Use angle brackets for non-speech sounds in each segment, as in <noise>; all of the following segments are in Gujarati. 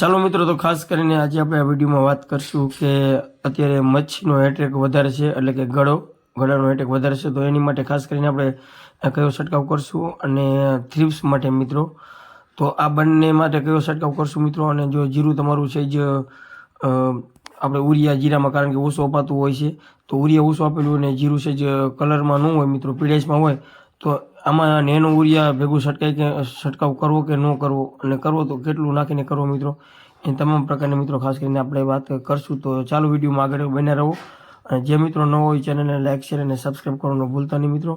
ચાલો મિત્રો, તો ખાસ કરીને આજે આપણે આ વિડીયોમાં વાત કરશું કે અત્યારે મચ્છીનો એટેક વધારે છે, એટલે કે ગળો, ગળાનો એટ્રેક વધારે છે. તો એની માટે ખાસ કરીને આપણે કયો છંટકાવ કરશું અને થ્રીપ્સ માટે મિત્રો. તો આ બંને માટે કયો છંટકાવ કરશું મિત્રો? અને જો જીરું તમારું છે જ આપણે ઉરિયા જીરામાં, કારણ કે ઓછું અપાતું હોય છે. તો ઉરિયા ઓછું આપેલું અને જીરું છે જ કલરમાં ન હોય મિત્રો પીળાશમાં હોય. તો આમાં નેનો ઉરિયા ભેગું છટકાય કે, છંટકાવ કરવો કે ન કરવો અને કરવો તો કેટલું નાખીને કરવો મિત્રો? એ તમામ પ્રકારના મિત્રો, ખાસ કરીને આપણે વાત કરશું તો ચાલુ વિડીયોમાં આગળ બન્યા રહો. અને જે મિત્રો ન હોય ચેનલને લાઇક શેર અને સબસ્ક્રાઈબ કરવાનું ભૂલતા નહીં મિત્રો.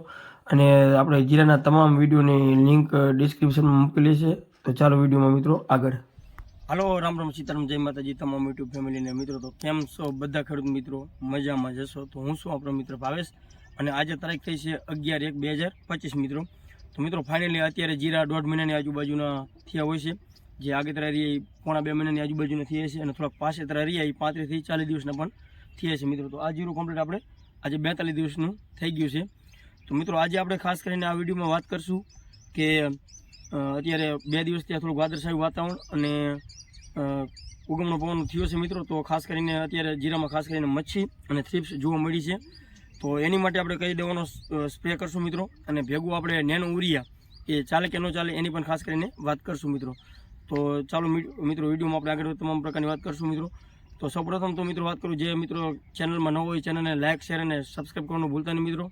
અને આપણે જીરાના તમામ વિડીયોની લિંક ડિસ્ક્રિપ્શનમાં મૂકેલી છે. તો ચાલો વિડીયોમાં મિત્રો આગળ. હાલો, રામ રામ સીતારામ, જય માતાજી તમામ યુટ્યુબ ફેમિલીને. મિત્રો, તો કેમ છો? બધા ખેડૂત મિત્રો, મજામાં જશો તો હું છું આપણો મિત્ર ભાવેશ? અને આજે તારીખ થઈ છે અગિયાર એક બે હજાર પચીસ મિત્રો. તો મિત્રો ફાઇનલી અત્યારે જીરા દોઢ મહિનાની આજુબાજુના થયા હોય છે. જે આગેતરા રહ્યા એ પોણા બે મહિનાની આજુબાજુના થયા છે અને થોડાક પાસેતરા રહ્યા એ પાંત્રીસથી ચાલીસ દિવસના પણ થયા છે મિત્રો. તો આ જીરું કમ્પ્લીટ આપણે આજે બેતાલીસ દિવસનું થઈ ગયું છે. તો મિત્રો, આજે આપણે ખાસ કરીને આ વિડીયોમાં વાત કરશું કે અત્યારે બે દિવસ ત્યાં થોડુંક વાદળછાયું વાતાવરણ અને ઉગમનો પવન થયો છે મિત્રો. તો ખાસ કરીને અત્યારે જીરામાં ખાસ કરીને મચ્છી અને થ્રીપ્સ જોવા મળી છે. તો એની માટે આપણે કહી દેવાનો સ્પ્રે કરશું મિત્રો. અને ભેગું આપણે નેનો ઉરિયા એ ચાલે કે ન ચાલે એની પણ ખાસ કરીને વાત કરશું મિત્રો. તો ચાલો મિત્રો, વિડીયોમાં આપણે આગળ તમામ પ્રકારની વાત કરશું મિત્રો. તો સૌપ્રથમ તો મિત્રો વાત કરું, જે મિત્રો ચેનલમાં ન હોય, ચેનલને લાઇક શેર અને સબસ્ક્રાઈબ કરવાનું ભૂલતા નહીં મિત્રો.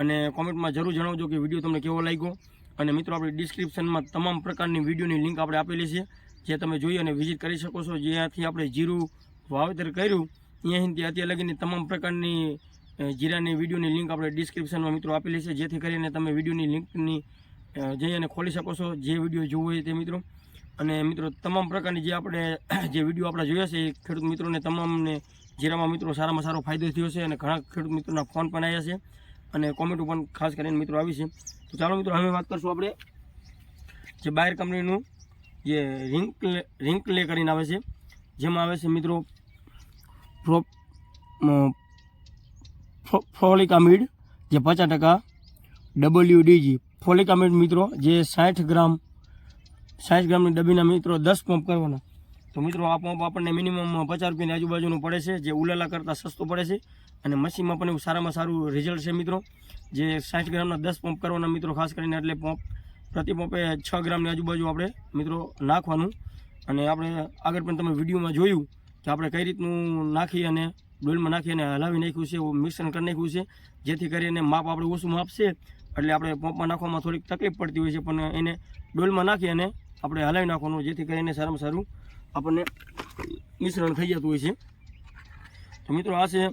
અને કોમેન્ટમાં જરૂર જણાવજો કે વીડિયો તમને કેવો લાગ્યો. અને મિત્રો, આપણે ડિસ્ક્રિપ્શનમાં તમામ પ્રકારની વિડીયોની લિંક આપણે આપેલી છે, જે તમે જોઈ અને વિઝિટ કરી શકો છો. જ્યાંથી આપણે જીરું વાવેતર કર્યું, ત્યાંથી અત્યારે લગીને તમામ પ્રકારની જીરાની વિડીયોની લિંક આપણે ડિસ્ક્રિપ્શનમાં મિત્રો આપેલી છે. જેથી કરીને તમે વિડીયોની લિંકની જઈ અને ખોલી શકો છો જે વીડિયો જોવો હોય તે મિત્રો. અને મિત્રો, તમામ પ્રકારની જે આપણે <clears throat> જે વીડિયો આપણે જોયા છે, એ ખેડૂત મિત્રોને તમામને જીરામાં મિત્રો સારામાં સારો ફાયદો થયો છે અને ઘણા ખેડૂત મિત્રોના ફોન પણ આવ્યા છે અને કોમેન્ટો પણ ખાસ કરીને મિત્રો આવી છે. તો ચાલો મિત્રો, હવે વાત કરશું આપણે જે બાયર કંપનીનું જે રિંક રિંકલે કરીને આવે છે. જેમાં આવે છે મિત્રો પ્રો ફોલિક આમિડ, જે પચાસ ટકા ડબલ્યુડીજી ફોલિક આમિડ મિત્રો, જે સાઠ ગ્રામ, સાઠ ગ્રામની ડબ્બીના મિત્રો દસ પંપ કરવાના. તો મિત્રો, આ પંપ આપણને મિનિમમ પચાસ રૂપિયાની આજુબાજુનું પડે છે, જે ઉલાલા કરતાં સસ્તું પડે છે. અને મશીનમાં પણ એવું સારામાં સારું રિઝલ્ટ છે મિત્રો, જે સાઠ ગ્રામના દસ પંપ કરવાના મિત્રો, ખાસ કરીને એટલે પંપ, પ્રતિ પંપે છ ગ્રામની આજુબાજુ આપણે મિત્રો નાખવાનું. અને આપણે આગળ પણ તમે વિડીયોમાં જોયું કે આપણે કઈ રીતનું નાખી અને ડોલમાં નાખી અને હલાવી નાખ્યું છે મિશ્રણ કરી નાખ્યું છે, જેથી કરીને માપ આપણે ઓછું માપ છે એટલે આપણે પંપમાં નાખવામાં થોડીક તકલીફ પડતી હોય છે, પણ એને ડોલમાં નાખી અને આપણે હલાવી નાખવાનું, જેથી કરીને સારામાં સારું આપણને મિશ્રણ થઈ જતું હોય છે. તો મિત્રો, આ છે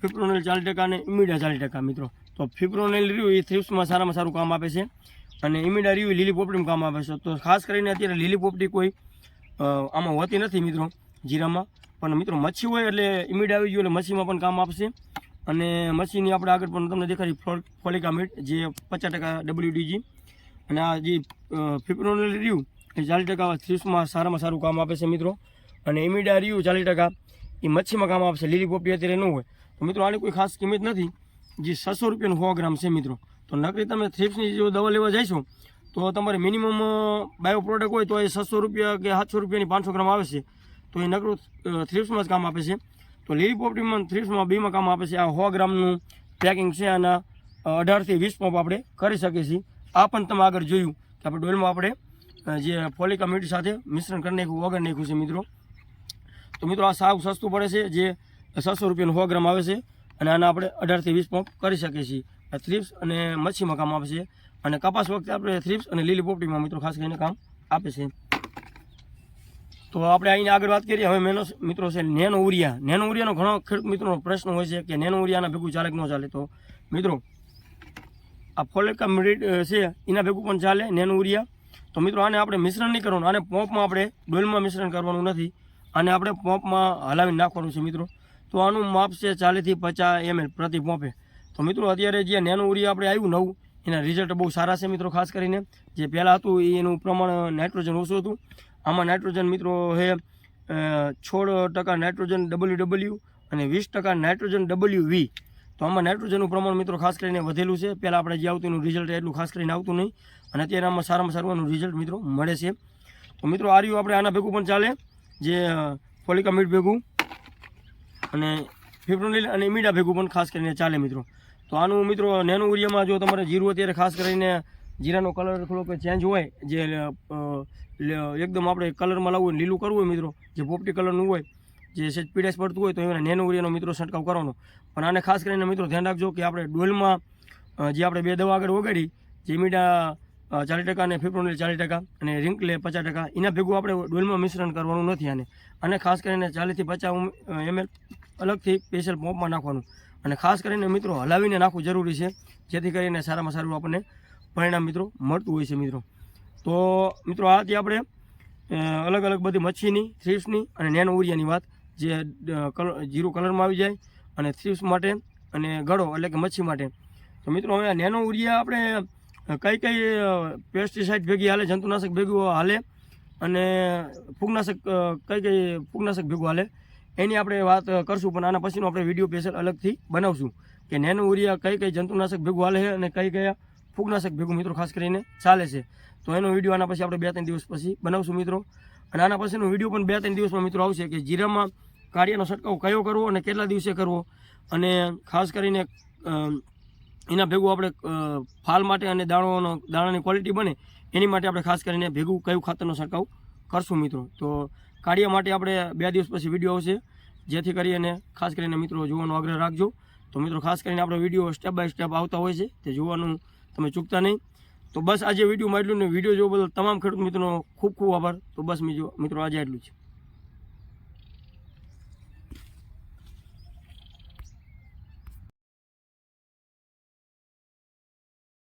ફિપ્રોનેલ ચાલીસ ટકા અને ઇમિડા ચાલીસ ટકા મિત્રો. તો ફિપ્રોનેલ રહ્યું એ થ્રિપ્સમાં સારામાં સારું કામ આપે છે, અને ઇમિડા રહ્યું લીલી પોપટીમાં કામ આપે છે. તો ખાસ કરીને અત્યારે લીલી પોપટી કોઈ આમાં હોતી નથી મિત્રો, જીરામાં. પણ મિત્રો મચ્છી હોય એટલે ઇમિડ આવી ગયું એટલે મચ્છીમાં પણ કામ આપશે. અને મચ્છીની આપણે આગળ પણ તમને દેખાડી ફ્લો- ફોલિક આમિડ જે પચાસ ટકા ડબલ્યુડીજી અને આ જે ફિપ્રોનલ રહ્યું, એ ચાલીસ ટકા થ્રીસમાં સારામાં સારું કામ આપે છે મિત્રો. અને ઇમિડા રહ્યું ચાલીસ ટકા એ મચ્છીમાં કામ આપશે લીલી પોપટી અત્યારે ન હોય. તો મિત્રો આની કોઈ ખાસ કિંમત નથી. જે છસો રૂપિયાનું સો ગ્રામ છે મિત્રો. તો નકરી તમે થ્રીપ્સની જો દવા લેવા જઈશો તો તમારે મિનિમમ બાયો પ્રોડક્ટ હોય તો એ છસો રૂપિયા કે સાતસો રૂપિયાની પાંચસો ગ્રામ આવે છે. તો એ નકરું થ્રીપ્સમાં જ કામ આપે છે. તો લીલી પોપટીમાં થ્રીપ્સમાં બીમાં કામ આપે છે. આ સો ગ્રામનું પેકિંગ છે અને અઢારથી વીસ પંપ આપણે કરી શકીએ છીએ. આ પણ તમે આગળ જોયું કે આપણે ડોલમાં આપણે જે ફોલિક એસિડ સાથે મિશ્રણ કરી નાખ્યું વગર નાખ્યું છે મિત્રો. તો મિત્રો આ સાવ સસ્તું પડે છે, જે છસો રૂપિયાનું સો ગ્રામ આવે છે અને આના આપણે અઢારથી વીસ પંપ કરી શકીએ છીએ. થ્રીપ્સ અને મચ્છીમાં કામ આપે છે. અને કપાસ વખતે આપણે થ્રીપ્સ અને લીલી પોપટીમાં મિત્રો ખાસ કરીને કામ આપે છે. તો આપણે અહીં આગળ વાત કરીએ. હવે મેનો મિત્રો છે નેનો ઉરિયા. નેનો ઉરિયાનો ઘણો ખેડૂત મિત્રોનો પ્રશ્ન હોય છે કે નેનો ઉરિયાના ભેગું ચાલે કે ન ચાલે તો? મિત્રો, આ ફોલેકા મિરિટ છે, એના ભેગું પણ ચાલે નેનો ઉરિયા. તો મિત્રો, આને આપણે મિશ્રણ નહીં કરવાનું. આને પોંપમાં આપણે ડોલમાં મિશ્રણ કરવાનું નથી. આને આપણે પોંપમાં હલાવીને નાખવાનું છે મિત્રો. તો આનું માપ છે ચાલીસથી પચાસ એમએલ પ્રતિ પોંપે. તો મિત્રો, અત્યારે જે નેનો ઉરિયા આપણે આવ્યું નવું, એના રિઝલ્ટ બહુ સારા છે મિત્રો, ખાસ કરીને. જે પહેલાં હતું એનું પ્રમાણ નાઇટ્રોજન ઓછું હતું. આમાં નાઇટ્રોજન મિત્રો છે છોડ ટકા નાઇટ્રોજન ડબલ્યુ ડબલ્યુ અને વીસ ટકા નાઇટ્રોજન ડબલ્યુ વી. તો આમાં નાઇટ્રોજનનું પ્રમાણ મિત્રો ખાસ કરીને વધેલું છે. પહેલાં આપણે જે આવતું એનું રિઝલ્ટ એટલું ખાસ કરીને આવતું નહીં. અને અત્યારે આમાં સારામાં સારું રિઝલ્ટ મિત્રો મળે છે. તો મિત્રો આ રહ્યું આપણે આના ભેગું પણ ચાલે, જે ફોલિક અમીડ ભેગું અને ફિબ્રોનિલ અને મીડા ભેગું પણ ખાસ કરીને ચાલે મિત્રો. તો આનું મિત્રો નેનો ઉરિયામાં જો તમારે જીરું અત્યારે ખાસ કરીને જીરાનો કલર થોડોક ચેન્જ હોય, જે એકદમ આપણે કલરમાં લાવવું હોય લીલું કરવું હોય મિત્રો, જે પોપટી કલરનું હોય, જે સેજ પીડેસ પડતું હોય તો એને નેનો ઉરિયાનો મિત્રો છંટકાવ કરવાનો. પણ આને ખાસ કરીને મિત્રો ધ્યાન રાખજો કે આપણે ડોલમાં જે આપણે બે દવા આગળ વગાડી જે મીડા ચાલીસ ટકા અને ફિબ્રોનિલ ચાલીસ ટકા અને રિંકલે પચાસ ટકા, એના ભેગું આપણે ડોલમાં મિશ્રણ કરવાનું નથી આને. અને ખાસ કરીને ચાલીસથી પચાસ એમએલ અલગથી સ્પેશિયલ પોપમાં નાખવાનું. અને ખાસ કરીને મિત્રો હલાવીને નાખવું જરૂરી છે, જેથી કરીને સારામાં સારું આપણને પરિણામ મિત્રો મળતું હોય છે મિત્રો. તો મિત્રો આથી આપણે અલગ અલગ બધી મચ્છીની થ્રીપ્સની અને નેનો ઉરિયાની વાત, જે કલર જીરું કલરમાં આવી જાય અને થ્રીપ્સ માટે અને ગળો એટલે કે મચ્છી માટે. તો મિત્રો હવે નેનો ઉરિયા આપણે કઈ કઈ પેસ્ટિસાઇડ ભેગી હાલે, જંતુનાશક ભેગું હાલે અને ફૂગનાશક કઈ કઈ ફૂગનાશક ભેગું હાલે, એની આપણે વાત કરશું. પણ આના પછીનો આપણે વીડિયો સ્પેશિયલ અલગથી બનાવશું કે નેનો ઉરિયા કઈ કઈ જંતુનાશક ભેગું હાલે છે અને કઈ કયા ફૂગનાશક ભેગું મિત્રો ખાસ કરીને ચાલે છે. તો એનો વીડિયો આના પછી આપણે બે ત્રણ દિવસ પછી બનાવશું મિત્રો. અને આના પછીનો વીડિયો પણ બે ત્રણ દિવસમાં મિત્રો આવશે કે જીરામાં કાળિયાનો છંટકાવ કયો કરવો અને કેટલા દિવસે કરવો. અને ખાસ કરીને એના ભેગું આપણે ફાલ માટે અને દાણોનો, દાણાની ક્વોલિટી બને એની માટે આપણે ખાસ કરીને ભેગું કયું ખાતરનો છંટકાવ કરશું મિત્રો. તો કાળિયા માટે આપણે બે દિવસ પછી વીડિયો આવશે. જેથી કરીને ખાસ કરીને મિત્રો જોવાનો આગ્રહ રાખજો. તો મિત્રો ખાસ કરીને આપણો વીડિયો સ્ટેપ બાય સ્ટેપ આવતા હોય છે. તે જોવાનું તમે ચૂકતા નહીં. તો બસ આજે વિડીયોમાં એટલું ને વીડિયો જોવા બદલ તમામ ખેડૂત મિત્રોનો ખૂબ ખૂબ આભાર. તો બસ મિત્રો, આજે એટલું જ.